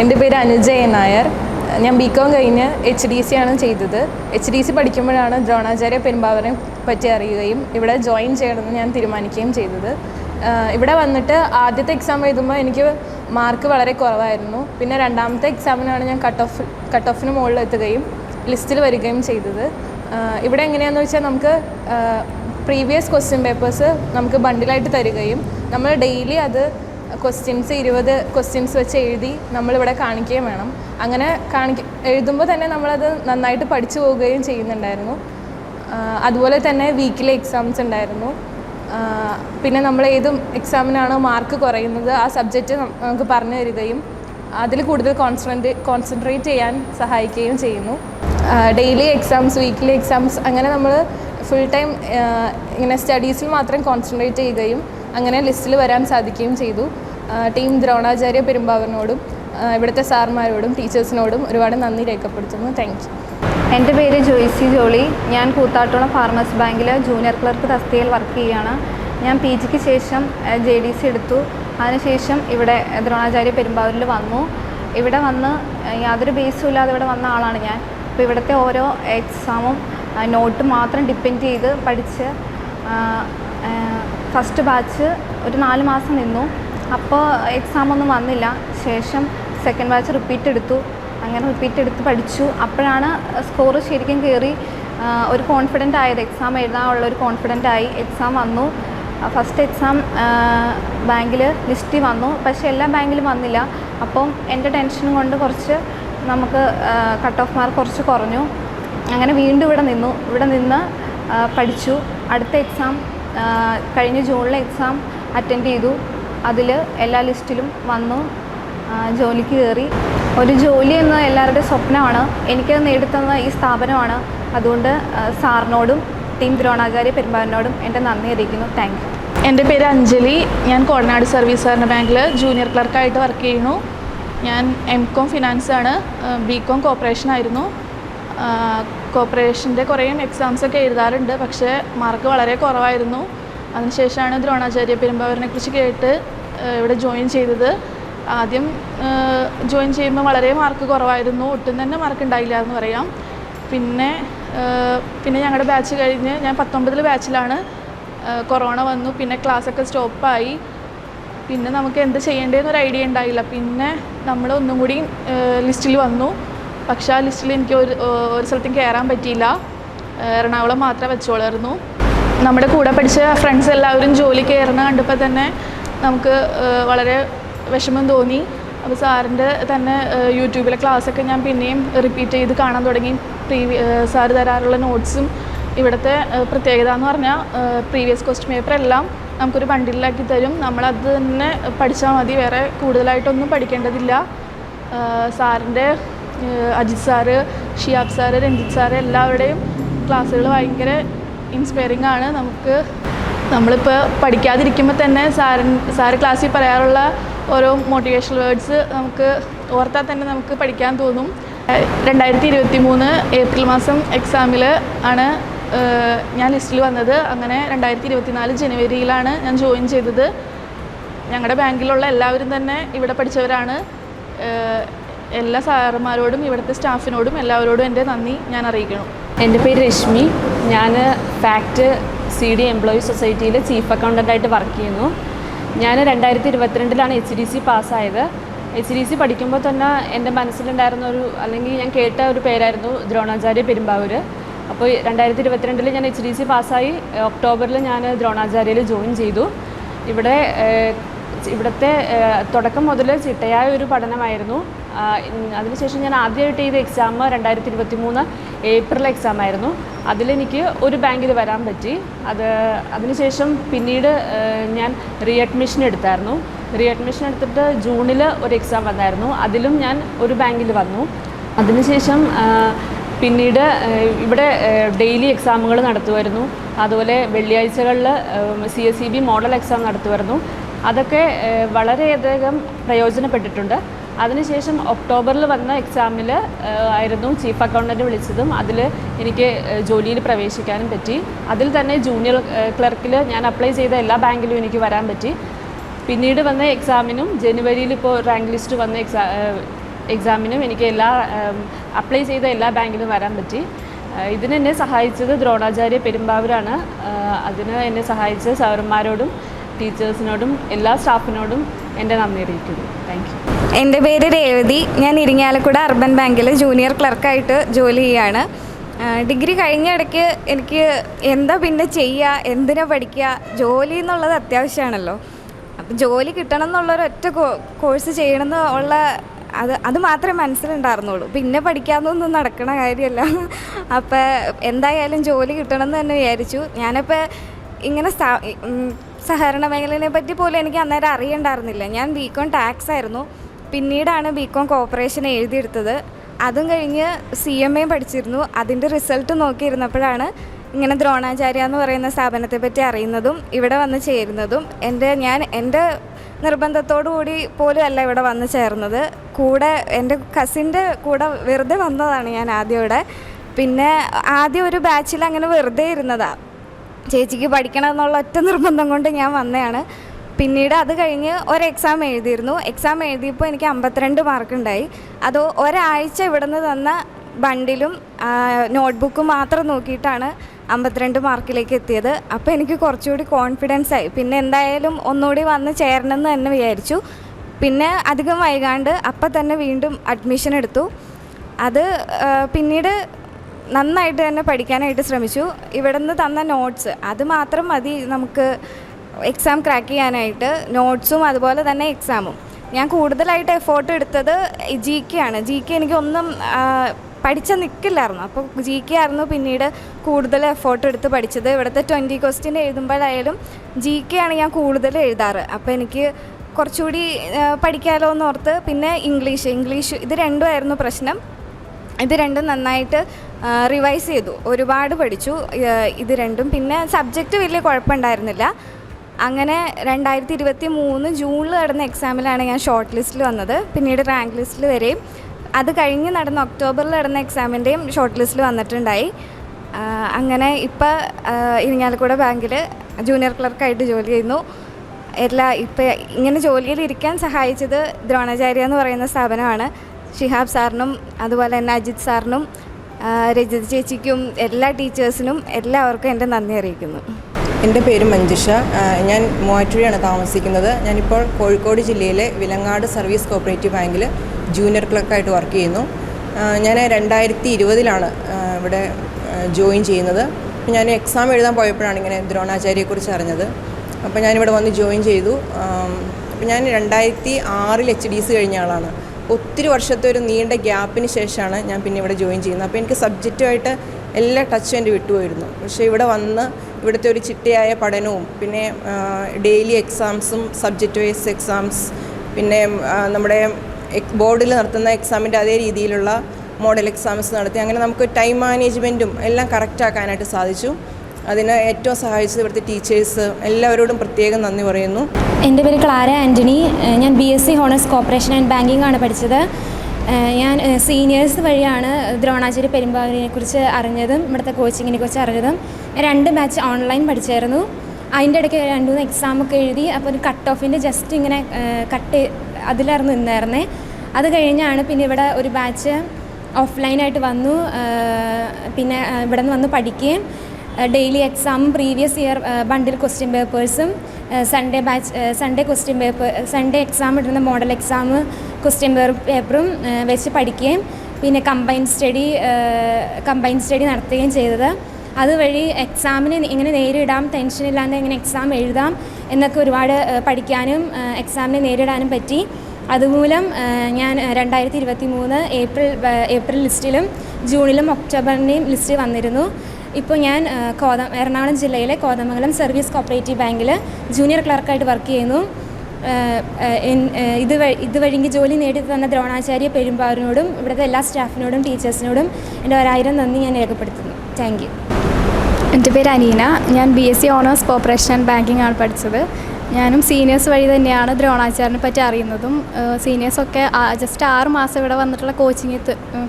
എന്റെ പേര് അനുജയ നായർ. ഞാൻ ബി കോം കഴിഞ്ഞ് എച്ച് ഡി സി ആണ് ചെയ്തത്. എച്ച് ഡി സി പഠിക്കുമ്പോഴാണ് ദ്രോണാചാര്യ പെരുമ്പാവനെ പറ്റി അറിയുകയും ഇവിടെ ജോയിൻ ചെയ്യണമെന്ന് ഞാൻ തീരുമാനിക്കുകയും ചെയ്തത്. ഇവിടെ വന്നിട്ട് ആദ്യത്തെ എക്സാം എഴുതുമ്പോൾ എനിക്ക് മാർക്ക് വളരെ കുറവായിരുന്നു. പിന്നെ രണ്ടാമത്തെ എക്സാമിനാണ് ഞാൻ കട്ട് ഓഫ് കട്ട് ഓഫിന് മുകളിൽ എത്തുകയും ലിസ്റ്റിൽ വരികയും ചെയ്തത്. ഇവിടെ എങ്ങനെയാണെന്ന് വെച്ചാൽ നമുക്ക് പ്രീവിയസ് ക്വസ്റ്റ്യൻ പേപ്പേഴ്സ് നമുക്ക് ബണ്ടിലായിട്ട് തരികയും നമ്മൾ ഡെയിലി അത് ക്വസ്റ്റ്യൻസ് ഇരുപത് ക്വസ്റ്റ്യൻസ് വെച്ച് എഴുതി നമ്മളിവിടെ കാണിക്കുകയും വേണം. അങ്ങനെ കാണിക്ക എഴുതുമ്പോൾ തന്നെ നമ്മളത് നന്നായിട്ട് പഠിച്ചു പോവുകയും ചെയ്യുന്നുണ്ടായിരുന്നു. അതുപോലെ തന്നെ വീക്കിലെ എക്സാംസ് ഉണ്ടായിരുന്നു. പിന്നെ നമ്മൾ ഏത് എക്സാമിനാണോ മാർക്ക് കുറയുന്നത് ആ സബ്ജക്റ്റ് നമുക്ക് പറഞ്ഞു തരികയും അതിൽ കൂടുതൽ കോൺസെൻട്രേറ്റ് കോൺസെൻട്രേറ്റ് ചെയ്യാൻ സഹായിക്കുകയും ചെയ്യുന്നു. ഡെയിലി എക്സാംസ് വീക്കിലി എക്സാംസ് അങ്ങനെ നമ്മൾ ഫുൾ ടൈം ഇങ്ങനെ സ്റ്റഡീസിൽ മാത്രം കോൺസെൻട്രേറ്റ് ചെയ്യുകയും അങ്ങനെ ലിസ്റ്റിൽ വരാൻ സാധിക്കുകയും ചെയ്തു. ടീം ദ്രോണാചാര്യ പെരുമ്പാവനോടും ആ, ഇവിടുത്തെ സാർമാരോടും ടീച്ചേഴ്സിനോടും ഒരുപാട് നന്ദി രേഖപ്പെടുത്തുന്നു. താങ്ക് എന്റെ പേര് ജോയ്സി ജോളി. ഞാൻ കൂത്താട്ടുളം ഫാർമസി ബാങ്കിൽ ജൂനിയർ ക്ലർക്ക് തസ്തികയിൽ വർക്ക് ചെയ്യുകയാണ്. ഞാൻ പി ജിക്ക് ശേഷം ജെ ഡി സി എടുത്തു. അതിനുശേഷം ഇവിടെ ദ്രോണാചാര്യ പെരുമ്പാവൂരിൽ വന്നു. ഇവിടെ വന്ന് യാതൊരു ബേസും ഇല്ലാതെ ഇവിടെ വന്ന ആളാണ് ഞാൻ. അപ്പോൾ ഇവിടുത്തെ ഓരോ എക്സാമും നോട്ട് മാത്രം ഡിപ്പെൻഡ് ചെയ്ത് പഠിച്ച് ഫസ്റ്റ് ബാച്ച് ഒരു നാല് മാസം നിന്നു. അപ്പോൾ എക്സാം ഒന്നും വന്നില്ല. ശേഷം സെക്കൻഡ് ബാച്ച് റിപ്പീറ്റ് എടുത്തു. അങ്ങനെ റിപ്പീറ്റ് എടുത്ത് പഠിച്ചു. അപ്പോഴാണ് സ്കോർ ശരിക്കും കയറി ഒരു കോൺഫിഡന്റ് ആയത്. എക്സാം എഴുതാനുള്ള ഒരു കോൺഫിഡന്റ് ആയി. എക്സാം വന്നു. ഫസ്റ്റ് എക്സാം ബാങ്കിൽ ലിസ്റ്റിൽ വന്നു. പക്ഷേ എല്ലാ ബാങ്കിലും വന്നില്ല. അപ്പം എന്റെ ടെൻഷൻ കൊണ്ട് കുറച്ച് നമുക്ക് കട്ട് ഓഫ് മാർക്ക് കുറച്ച് കുറഞ്ഞു. അങ്ങനെ വീണ്ടും ഇവിടെ നിന്നു. ഇവിടെ നിന്ന് പഠിച്ചു. അടുത്ത എക്സാം കഴിഞ്ഞ ജൂണിലെ എക്സാം അറ്റൻഡ് ചെയ്തു. അതിൽ എല്ലാ ലിസ്റ്റിലും വന്നു. ജോലിക്ക് കയറി. ഒരു ജോലി എന്ന എല്ലാവരുടെയും സ്വപ്നമാണ്. എനിക്കത് നേടിത്തന്ന ഈ സ്ഥാപനമാണ്. അതുകൊണ്ട് സാറിനോടും ടീം ദ്രോണാചാര്യ പെരുമ്പാവനോടും എന്റെ നന്ദി അറിയിക്കുന്നു. താങ്ക് യു എന്റെ പേര് അഞ്ജലി. ഞാൻ കോടനാട് സർവീസ് സഹകരണ ബാങ്കിൽ ജൂനിയർ ക്ലർക്കായിട്ട് വർക്ക് ചെയ്യുന്നു. ഞാൻ എം കോം ഫിനാൻസാണ് ബി കോം കോപ്പറേഷൻ ആയിരുന്നു. കോപ്പറേഷന്റെ കുറേ എക്സാംസൊക്കെ എഴുതാറുണ്ട്. പക്ഷേ മാർക്ക് വളരെ കുറവായിരുന്നു. അതിനുശേഷമാണ് ദ്രോണാചാര്യ പെരുമ്പാവൂരിനെ കുറിച്ച് കേട്ട് ഇവിടെ ജോയിൻ ചെയ്തത്. ആദ്യം ജോയിൻ ചെയ്യുമ്പോൾ വളരെ മാർക്ക് കുറവായിരുന്നു. ഒട്ടും തന്നെ മാർക്ക് ഉണ്ടായില്ല എന്ന് പറയാം. പിന്നെ പിന്നെ ഞങ്ങളുടെ ബാച്ച് കഴിഞ്ഞ് ഞാൻ പത്തൊമ്പതിൽ ബാച്ചിലാണ് കൊറോണ വന്നു. പിന്നെ ക്ലാസ്സൊക്കെ സ്റ്റോപ്പായി പിന്നെ നമുക്ക് എന്ത് ചെയ്യേണ്ടതെന്നൊരു ഐഡിയ ഉണ്ടായില്ല. പിന്നെ നമ്മൾ ഒന്നും കൂടി ലിസ്റ്റിൽ വന്നു. പക്ഷേ ആ ലിസ്റ്റിൽ എനിക്ക് ഒരു ഒരു സ്ഥലത്തും കയറാൻ പറ്റിയില്ല. എറണാകുളം മാത്രമേ വെച്ചോളായിരുന്നു. നമ്മുടെ കൂടെ പഠിച്ച ഫ്രണ്ട്സ് എല്ലാവരും ജോലി കയറുന്ന കണ്ടപ്പോൾ തന്നെ നമുക്ക് വളരെ വിഷമം തോന്നി. അപ്പോൾ സാറിന്റെ തന്നെ യൂട്യൂബിലെ ക്ലാസ്സൊക്കെ ഞാൻ പിന്നെയും റിപ്പീറ്റ് ചെയ്ത് കാണാൻ തുടങ്ങി. പ്രീവി സാറ് തരാറുള്ള നോട്ട്സും ഇവിടുത്തെ പ്രത്യേകത എന്ന് പറഞ്ഞാൽ പ്രീവിയസ് ക്വസ്റ്റ്യൻ പേപ്പർ എല്ലാം നമുക്കൊരു ബണ്ടിലാക്കി തരും. നമ്മളത് തന്നെ പഠിച്ചാൽ മതി. വേറെ കൂടുതലായിട്ടൊന്നും പഠിക്കേണ്ടതില്ല. സാറിന്റെ Ajith sir Shiyab sir Ranjith sir എല്ലാവരുടെയും ക്ലാസ്സുകൾ ഭയങ്കര ഇൻസ്പയറിംഗ് ആണ്. നമുക്ക് നമ്മളിപ്പോൾ പഠിക്കാതിരിക്കുമ്പോൾ തന്നെ സാറിൻ സാറ് ക്ലാസ്സിൽ പറയാറുള്ള ഓരോ മോട്ടിവേഷണൽ വേർഡ്സ് നമുക്ക് ഓർത്താൽ തന്നെ നമുക്ക് പഠിക്കാൻ തോന്നും. രണ്ടായിരത്തി ഇരുപത്തി മൂന്ന് ഏപ്രിൽ മാസം എക്സാമിൽ ആണ് ഞാൻ ലിസ്റ്റിൽ വന്നത്. അങ്ങനെ രണ്ടായിരത്തി ഇരുപത്തി നാല് ജനുവരിയിലാണ് ഞാൻ ജോയിൻ ചെയ്തത്. ഞങ്ങളുടെ ബാങ്കിലുള്ള എല്ലാവരും തന്നെ ഇവിടെ പഠിച്ചവരാണ്. എല്ലാ സാറന്മാരോടും ഇവിടുത്തെ സ്റ്റാഫിനോടും എല്ലാവരോടും എന്റെ നന്ദി ഞാൻ അറിയിക്കണം എന്റെ പേര് രശ്മി. ഞാൻ ഫാക്ട് സി ഡി എംപ്ലോയി സൊസൈറ്റിയിൽ ചീഫ് അക്കൗണ്ടന്റ് ആയിട്ട് വർക്ക് ചെയ്യുന്നു. ഞാൻ രണ്ടായിരത്തി ഇരുപത്തിരണ്ടിലാണ് എച്ച് ഡി സി പാസ്സായത്. എച്ച് ഡി സി പഠിക്കുമ്പോൾ തന്നെ എന്റെ മനസ്സിലുണ്ടായിരുന്ന ഒരു അല്ലെങ്കിൽ ഞാൻ കേട്ട ഒരു പേരായിരുന്നു ദ്രോണാചാര്യ പെരുമ്പാവൂർ അപ്പോൾ രണ്ടായിരത്തി ഇരുപത്തിരണ്ടിൽ ഞാൻ എച്ച് ഡി സി പാസ്സായി. ഒക്ടോബറിൽ ഞാൻ ദ്രോണാചാര്യയിൽ ജോയിൻ ചെയ്തു. ഇവിടെ ഇവിടുത്തെ തുടക്കം മുതൽ ചിട്ടയായ ഒരു പഠനമായിരുന്നു. അതിനുശേഷം ഞാൻ ആദ്യമായിട്ട് ചെയ്ത എക്സാം രണ്ടായിരത്തി ഇരുപത്തി മൂന്ന് ഏപ്രിൽ എക്സാം ആയിരുന്നു. അതിലെനിക്ക് ഒരു ബാങ്കിൽ വരാൻ പറ്റി. അത് അതിനുശേഷം പിന്നീട് ഞാൻ റീ അഡ്മിഷൻ എടുത്തായിരുന്നു. റീ അഡ്മിഷൻ എടുത്തിട്ട് ജൂണിൽ ഒരു എക്സാം വന്നായിരുന്നു. അതിലും ഞാൻ ഒരു ബാങ്കിൽ വന്നു. അതിനുശേഷം പിന്നീട് ഇവിടെ ഡെയിലി എക്സാമുകൾ നടത്തുമായിരുന്നു. അതുപോലെ വെള്ളിയാഴ്ചകളിൽ C S C B model exam നടത്തുമായിരുന്നു. അതൊക്കെ വളരെയധികം പ്രയോജനപ്പെട്ടിട്ടുണ്ട്. അതിനുശേഷം ഒക്ടോബറിൽ വന്ന എക്സാമിൽ ആയിരുന്നു ചീഫ് അക്കൗണ്ടന്റ് വിളിച്ചതും. അതിൽ എനിക്ക് ജോലിയിൽ പ്രവേശിക്കാനും പറ്റി. അതിൽ തന്നെ ജൂനിയർ ക്ലർക്കിൽ ഞാൻ അപ്ലൈ ചെയ്ത എല്ലാ ബാങ്കിലും എനിക്ക് വരാൻ പറ്റി. പിന്നീട് വന്ന എക്സാമിനും ജനുവരിയിൽ ഇപ്പോൾ റാങ്ക് ലിസ്റ്റ് വന്ന എക്സാ എക്സാമിനും എനിക്ക് എല്ലാ അപ്ലൈ ചെയ്ത എല്ലാ ബാങ്കിലും വരാൻ പറ്റി. ഇതിനെന്നെ സഹായിച്ചത് ദ്രോണാചാര്യ പെരുമ്പാവൂരാണ്. അതിന് എന്നെ സഹായിച്ച സാറന്മാരോടും ടീച്ചേഴ്സിനോടും എല്ലാ സ്റ്റാഫിനോടും എന്റെ നന്ദി അറിയിക്കുന്നു. താങ്ക് എന്റെ പേര് രേവതി. ഞാൻ ഇരിങ്ങാലക്കുട അർബൻ ബാങ്കിൽ ജൂനിയർ ക്ലർക്കായിട്ട് ജോലി ചെയ്യാണ്. ഡിഗ്രി കഴിഞ്ഞ ഇടയ്ക്ക് എനിക്ക് എന്താ പിന്നെ ചെയ്യുക എന്തിനാ പഠിക്കുക ജോലി എന്നുള്ളത് അത്യാവശ്യമാണല്ലോ. അപ്പം ജോലി കിട്ടണം എന്നുള്ള ഒരൊറ്റ കോ- കോഴ്സ് ചെയ്യണമെന്ന് ഉള്ള അത് അത് മാത്രമേ മനസ്സിലുണ്ടായിരുന്നുള്ളൂ. പിന്നെ പഠിക്കാമെന്നൊന്നും നടക്കണ കാര്യമല്ല. അപ്പോൾ എന്തായാലും ജോലി കിട്ടണം എന്ന് തന്നെ വിചാരിച്ചു. ഞാനപ്പോൾ ഇങ്ങനെ സഹകരണ മേഖലയെ പറ്റി പോലും എനിക്ക് അന്നേരം അറിയണ്ടായിരുന്നില്ല. ഞാൻ ബി കോം ടാക്സ് ആയിരുന്നു പിന്നീടാണ് ബി കോം കോപ്പറേഷൻ എഴുതിയെടുത്തത്. അതും കഴിഞ്ഞ് സി എം എ പഠിച്ചിരുന്നു. അതിന്റെ റിസൾട്ട് നോക്കിയിരുന്നപ്പോഴാണ് ഇങ്ങനെ ദ്രോണാചാര്യ എന്ന് പറയുന്ന സ്ഥാപനത്തെ പറ്റി അറിയുന്നതും ഇവിടെ വന്ന് ചേരുന്നതും. എന്റെ ഞാൻ എന്റെ നിർബന്ധത്തോടു കൂടി പോലും അല്ല ഇവിടെ വന്ന് ചേർന്നത്. കൂടെ എന്റെ കസിന്റെ കൂടെ വെറുതെ വന്നതാണ് ഞാൻ ആദ്യം ഇവിടെ. പിന്നെ ആദ്യം ഒരു ബാച്ചിൽ അങ്ങനെ വെറുതെ ഇരുന്നതാണ് ചേച്ചിക്ക് പഠിക്കണം എന്നുള്ള ഒറ്റ നിർബന്ധം കൊണ്ട് ഞാൻ വന്നതാണ്. പിന്നീട് അത് കഴിഞ്ഞ് ഒരു എക്സാം എഴുതിയിരുന്നു. എക്സാം എഴുതിയപ്പോൾ എനിക്ക് അമ്പത്തിരണ്ട് മാർക്ക് ഉണ്ടായി. അത് ഒരാഴ്ച ഇവിടെ നിന്ന് തന്ന ബണ്ടിലും നോട്ട്ബുക്കും മാത്രം നോക്കിയിട്ടാണ് അമ്പത്തിരണ്ട് മാർക്കിലേക്ക് എത്തിയത്. അപ്പോൾ എനിക്ക് കുറച്ചുകൂടി കോൺഫിഡൻസ് ആയി. പിന്നെ എന്തായാലും ഒന്നുകൂടി വന്ന് ചേരണമെന്ന് തന്നെ വിചാരിച്ചു. പിന്നെ അധികം വൈകാണ്ട് അപ്പം തന്നെ വീണ്ടും അഡ്മിഷൻ എടുത്തു. അത് പിന്നീട് നന്നായിട്ട് തന്നെ പഠിക്കാനായിട്ട് ശ്രമിച്ചു. ഇവിടെ നിന്ന് തന്ന നോട്ട്സ് അത് മാത്രം മതി നമുക്ക് എക്സാം ക്രാക്ക് ചെയ്യാനായിട്ട് നോട്ട്സും അതുപോലെ തന്നെ എക്സാമും ഞാൻ കൂടുതലായിട്ട് എഫോർട്ട് എടുത്തത് ജി കെ ആണ്. ജി കെ എനിക്കൊന്നും പഠിച്ച നിൽക്കില്ലായിരുന്നു അപ്പോൾ ജി കെ ആയിരുന്നു പിന്നീട് കൂടുതൽ എഫോർട്ട് എടുത്ത് പഠിച്ചത്. ഇവിടുത്തെ ട്വന്റി ക്വസ്റ്റ്യൻ എഴുതുമ്പോഴായാലും ജി കെ ആണ് ഞാൻ കൂടുതൽ എഴുതാറ്. അപ്പോൾ എനിക്ക് കുറച്ചുകൂടി പഠിക്കാമല്ലോ എന്ന് ഓർത്ത് പിന്നെ ഇംഗ്ലീഷ് ഇംഗ്ലീഷ് ഇത് രണ്ടുമായിരുന്നു പ്രശ്നം. ഇത് രണ്ടും നന്നായിട്ട് റിവൈസ് ചെയ്തു. ഒരുപാട് പഠിച്ചു. ഇത് രണ്ടും. പിന്നെ സബ്ജക്റ്റ് വലിയ കുഴപ്പമുണ്ടായിരുന്നില്ല. അങ്ങനെ രണ്ടായിരത്തി ഇരുപത്തി മൂന്ന് ജൂണിൽ നടന്ന എക്സാമിലാണ് ഞാൻ ഷോർട്ട് ലിസ്റ്റിൽ വന്നത്. പിന്നീട് റാങ്ക് ലിസ്റ്റിൽ വരെയും. അത് കഴിഞ്ഞ് നടന്ന ഒക്ടോബറിൽ നടന്ന എക്സാമിന്റെയും ഷോർട്ട് ലിസ്റ്റിൽ വന്നിട്ടുണ്ടായി അങ്ങനെ ഇപ്പോൾ ഇരിങ്ങാലക്കുട ബാങ്കിൽ ജൂനിയർ ക്ലർക്കായിട്ട് ജോലി ചെയ്യുന്നു. എല്ലാ ഇപ്പം ഇങ്ങനെ ജോലിയിൽ ഇരിക്കാൻ സഹായിച്ചത് ദ്രോണാചാര്യ എന്ന് പറയുന്ന സ്ഥാപനമാണ്. ഷിഹാബ് സാറിനും അതുപോലെ തന്നെ അജിത് സാറിനും രജിത ചേച്ചിക്കും എല്ലാ ടീച്ചേഴ്സിനും എല്ലാവർക്കും എന്റെ നന്ദി അറിയിക്കുന്നു. എന്റെ പേര് മഞ്ജുഷ. ഞാൻ മൂവാറ്റുപുഴയാണ് താമസിക്കുന്നത്. ഞാനിപ്പോൾ കോഴിക്കോട് ജില്ലയിലെ വിലങ്ങാട് സർവീസ് കോപ്പറേറ്റീവ് ബാങ്കിൽ ജൂനിയർ ക്ലർക്കായിട്ട് വർക്ക് ചെയ്യുന്നു. ഞാൻ രണ്ടായിരത്തി ഇരുപതിലാണ് ഇവിടെ ജോയിൻ ചെയ്യുന്നത്. ഞാൻ എക്സാം എഴുതാൻ പോയപ്പോഴാണ് ഇങ്ങനെ ദ്രോണാചാര്യയെക്കുറിച്ച് അറിഞ്ഞത്. അപ്പോൾ ഞാനിവിടെ വന്ന് ജോയിൻ ചെയ്തു. അപ്പോൾ ഞാൻ രണ്ടായിരത്തി ആറിൽ എച്ച് ഡി സി കഴിഞ്ഞ ആളാണ്. ഒത്തിരി വർഷത്തെ ഒരു നീണ്ട ഗ്യാപ്പിന് ശേഷമാണ് ഞാൻ പിന്നെ ഇവിടെ ജോയിൻ ചെയ്യുന്നത്. അപ്പോൾ എനിക്ക് സബ്ജക്റ്റുമായിട്ട് എല്ലാ ടച്ചും എന്റെ വിട്ടുപോയിരുന്നു. പക്ഷേ ഇവിടെ വന്ന് ഇവിടുത്തെ ഒരു ചിട്ടയായ പഠനവും പിന്നെ ഡെയിലി എക്സാംസും സബ്ജക്റ്റ് വൈസ് എക്സാംസ് പിന്നെ നമ്മുടെ ബോർഡിൽ നടത്തുന്ന എക്സാമിന്റെ അതേ രീതിയിലുള്ള മോഡൽ എക്സാംസ് നടത്തി. അങ്ങനെ നമുക്ക് ടൈം മാനേജ്മെന്റും എല്ലാം കറക്റ്റാക്കാനായിട്ട് സാധിച്ചു. അതിന് ഏറ്റവും സഹായിച്ചത് ഇവിടുത്തെ ടീച്ചേഴ്സ് എല്ലാവരോടും പ്രത്യേകം നന്ദി പറയുന്നു. എന്റെ പേര് ക്ലാര ആന്റണി ഞാൻ B S C honours cooperation and banking ആണ് പഠിച്ചത്. ഞാൻ സീനിയേഴ്സ് വഴിയാണ് ദ്രോണാചാര്യ പെരുമ്പാവൂരിനെ കുറിച്ച് അറിഞ്ഞതും ഇവിടുത്തെ കോച്ചിങ്ങിനെ കുറിച്ച് അറിഞ്ഞതും. രണ്ട് ബാച്ച് ഓൺലൈൻ പഠിച്ചായിരുന്നു. അതിന്റെ ഇടയ്ക്ക് രണ്ട് മൂന്ന് എക്സാമൊക്കെ എഴുതി അപ്പോൾ ഒരു കട്ട് ഓഫിന്റെ ജസ്റ്റ് ഇങ്ങനെ കട്ട് അതിലായിരുന്നു നിന്നായിരുന്നേ. അത് കഴിഞ്ഞാണ് പിന്നെ ഇവിടെ ഒരു ബാച്ച് ഓഫ്ലൈനായിട്ട് വന്നു. പിന്നെ ഇവിടെ നിന്ന് വന്ന് പഠിക്കുകയും daily exam previous year bundle question പേപ്പേഴ്സും Sunday batch Sunday question paper Sunday exam ഇടുന്ന മോഡൽ എക്സാം ക്വസ്റ്റ്യൻ പേപ്പറും വെച്ച് പഠിക്കുകയും പിന്നെ കമ്പൈൻ സ്റ്റഡി കമ്പൈൻ സ്റ്റഡി നടത്തുകയും ചെയ്തത്. അതുവഴി എക്സാമിന് എങ്ങനെ നേരിടാം ടെൻഷനില്ലാണ്ട് എങ്ങനെ എക്സാം എഴുതാം എന്നൊക്കെ ഒരുപാട് പഠിക്കാനും എക്സാമിനെ നേരിടാനും പറ്റി. അതുമൂലം ഞാൻ രണ്ടായിരത്തി ഇരുപത്തി മൂന്ന് ഏപ്രിൽ ഏപ്രിൽ ലിസ്റ്റിലും ജൂണിലും ഒക്ടോബറിന്റെയും ലിസ്റ്റ് വന്നിരുന്നു. ഇപ്പോൾ ഞാൻ കോതം എറണാകുളം ജില്ലയിലെ കോതമംഗലം സർവീസ് കോപ്പറേറ്റീവ് ബാങ്കിൽ ജൂനിയർ ക്ലർക്കായിട്ട് വർക്ക് ചെയ്യുന്നു. ഇത് വഴി ഇതുവഴി എനിക്ക് ജോലി നേടി തന്ന ദ്രോണാചാര്യ പെരുമ്പാറിനോടും ഇവിടുത്തെ എല്ലാ സ്റ്റാഫിനോടും ടീച്ചേഴ്സിനോടും എന്റെ ഒരായിരം നന്ദി ഞാൻ രേഖപ്പെടുത്തുന്നു. Thank you. എന്റെ പേര് അനീന. ഞാൻ B S C honours cooperation and banking ആണ് പഠിച്ചത്. ഞാനും സീനിയേഴ്സ് വഴി തന്നെയാണ് ദ്രോണാചാര്യനെ പറ്റി അറിയുന്നതും സീനിയേഴ്സൊക്കെ ജസ്റ്റ് ആറ് മാസം ഇവിടെ വന്നിട്ടുള്ള കോച്ചിങ്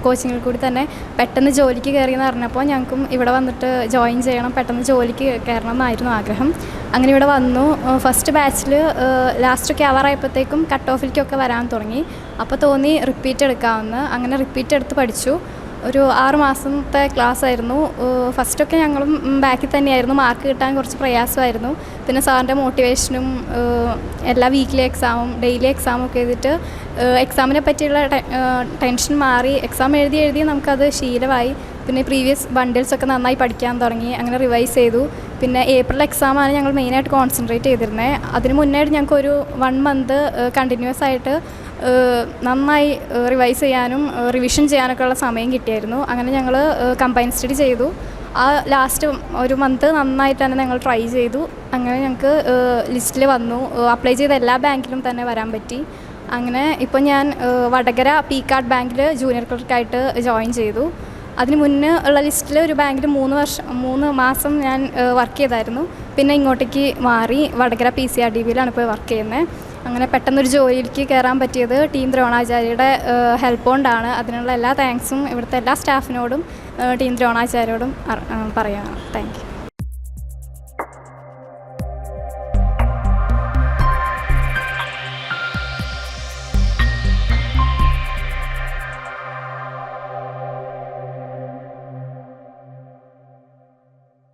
കോച്ചിങ്ങിൽ കൂടി തന്നെ പെട്ടെന്ന് ജോലിക്ക് കയറിയെന്ന് പറഞ്ഞപ്പോൾ ഞങ്ങൾക്കും ഇവിടെ വന്നിട്ട് ജോയിൻ ചെയ്യണം പെട്ടെന്ന് ജോലിക്ക് കയറണം എന്നായിരുന്നു ആഗ്രഹം. അങ്ങനെ ഇവിടെ വന്നു. ഫസ്റ്റ് ബാച്ചിൽ ലാസ്റ്റൊക്കെ അവറായപ്പോഴത്തേക്കും കട്ട് ഓഫിലേക്കൊക്കെ വരാൻ തുടങ്ങി. അപ്പോൾ തോന്നി റിപ്പീറ്റ് എടുക്കാമെന്ന്. അങ്ങനെ റിപ്പീറ്റ് എടുത്ത് പഠിച്ചു. ഒരു ആറ് മാസത്തെ ക്ലാസ് ആയിരുന്നു ഫസ്റ്റൊക്കെ ഞങ്ങളും ബാക്കിൽ തന്നെയായിരുന്നു. മാർക്ക് കിട്ടാൻ കുറച്ച് പ്രയാസമായിരുന്നു. പിന്നെ സാറിന്റെ മോട്ടിവേഷനും എല്ലാ വീക്കിലെ എക്സാമും ഡെയിലി എക്സാമും ഒക്കെ എഴുതിയിട്ട് എക്സാമിനെ പറ്റിയുള്ള ടെൻഷൻ മാറി എക്സാം എഴുതി എഴുതി നമുക്കത് ശീലമായി. പിന്നെ പ്രീവിയസ് ബണ്ടിൽസ് ഒക്കെ നന്നായി പഠിക്കാൻ തുടങ്ങി അങ്ങനെ റിവൈസ് ചെയ്തു. പിന്നെ ഏപ്രിൽ എക്സാമാണ് ഞങ്ങൾ മെയിനായിട്ട് കോൺസെൻട്രേറ്റ് ചെയ്തിരുന്നത് അതിന് മുന്നായിട്ട് ഞങ്ങൾക്ക് ഒരു വൺ മന്ത് കണ്ടിന്യൂസ് ആയിട്ട് നന്നായി റിവൈസ് ചെയ്യാനും റിവിഷൻ ചെയ്യാനൊക്കെ ഉള്ള സമയം കിട്ടിയായിരുന്നു. അങ്ങനെ ഞങ്ങൾ കമ്പൈൻ സ്റ്റഡി ചെയ്തു. ആ ലാസ്റ്റ് ഒരു മന്ത് നന്നായിട്ട് തന്നെ ഞങ്ങൾ ട്രൈ ചെയ്തു. അങ്ങനെ ഞങ്ങൾക്ക് ലിസ്റ്റിൽ വന്നു. അപ്ലൈ ചെയ്ത എല്ലാ ബാങ്കിലും തന്നെ വരാൻ പറ്റി. അങ്ങനെ ഇപ്പോൾ ഞാൻ വടകര പി കാർഡ് ബാങ്കിൽ ജൂനിയർ ക്ലർക്കായിട്ട് ജോയിൻ ചെയ്തു. അതിന് മുന്നേ ഉള്ള ലിസ്റ്റിൽ ഒരു ബാങ്കിൽ മൂന്ന് വർഷം മൂന്ന് മാസം ഞാൻ വർക്ക് ചെയ്തായിരുന്നു. പിന്നെ ഇങ്ങോട്ടേക്ക് മാറി Vadakara P C R D ബിയിലാണ് ഇപ്പോൾ വർക്ക് ചെയ്യുന്നത് അങ്ങനെ പെട്ടെന്നൊരു ജോലിയിലേക്ക് കയറാൻ പറ്റിയത് ടീം ദ്രോണാചാര്യയുടെ ഹെൽപ്പ് കൊണ്ടാണ്. അതിനുള്ള എല്ലാ താങ്ക്സും ഇവിടുത്തെ എല്ലാ സ്റ്റാഫിനോടും ടീം ദ്രോണാചാര്യോടും പറയാം. താങ്ക്